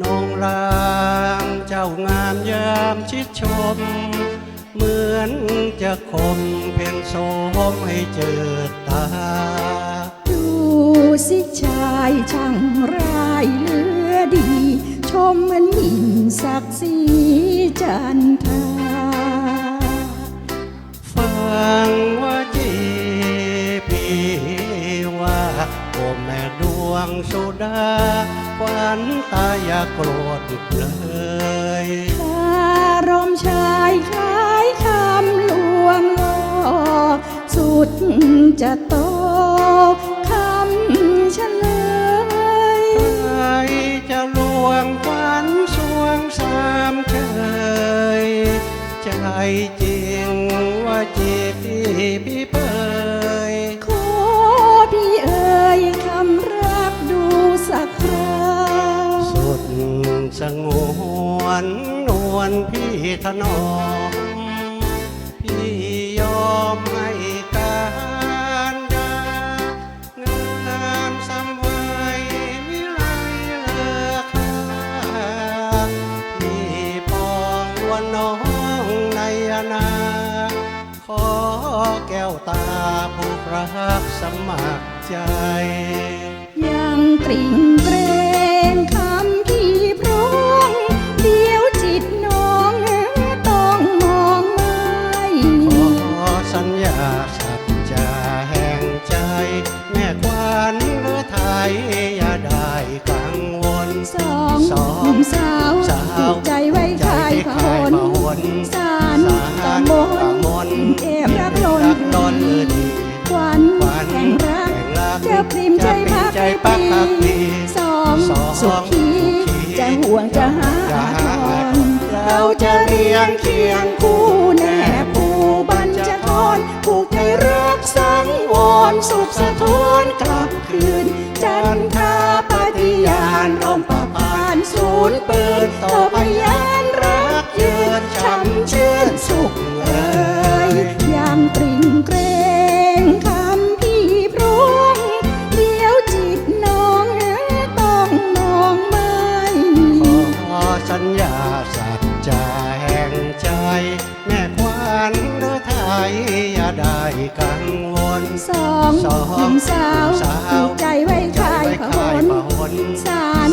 น้องรางเจ้างามยามชิดชม เหมือนจะคมเพ่งโสมให้เจอตา ดูสิชายช่างร้ายเหลือดี ชมมันหมิ่นศักดิ์ศรีจันทราฟังว่าจีพี่ว่าโอแม่ดวงสุดา ควันตาอย่าโกรธเลยคารมชายคล้ายคำลวงล่อสุดจะโตคำเฉลยใครจะลวงควันสวงสามเคยใจจริงว่าจีพี่พี่เป งวนนวลพี่ถนอมพี่ยอมให้การดางามสำไวยวิไลเลอค่าพี่ปองว่าน้องในอนาขอแก้วตาผู้รักสมัครใจ ยังกริ่งเกรง สัญญาสัจจาแห่งใจ แม่ควันเลือไทยอย่าได้กังวลสองสองหนุ่มสาวสาวถูกใจไว้คายพหนนสารกะมนเอ็มรักลนรักล้นดีควันควันแห่งรักแห่งรักจะพริมใจพักจะพริมใจพักพักดีสองสองสุขีสุขีจะห่วงจะหาจะอาหาทรเราจะเรียงเคียงคู่ ผูกใจรักสังวรสุขสะท้อนกลับคืน จันทราปฏิญาณร่มประพานศูนย์ปืนต่อพยานรักยืนช้ำชื่นสุขเอ่ยยังตริงเกรงคำพี่พร้องเดี๋ยวจิตน้องต้องมองไม่ขอสัญญาสัจจาแห่งใจันเลือไทยอย่าได้กังวลสองสองหนุ่มสาวดูใจไว้คายพหนนสาร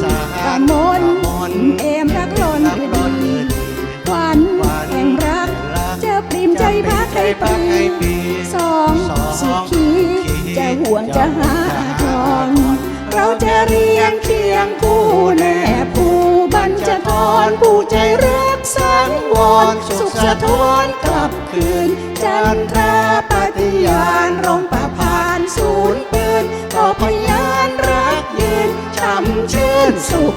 กะมนเอมรักล้นดีดีวันแห่งรัก เจะปริมใจพักให้ปีสองสุขีจะห่วงจะหาอาทรเราจะเรียงเคียงคู่แน่ผู้บัญจะทอนผู้ใจร สังวรสุขสะท้อนกลับคืน จันทราปฏิญาณร่มประพานศูนย์ปืนต่อพยานรักยืนช้ำชื่นสุข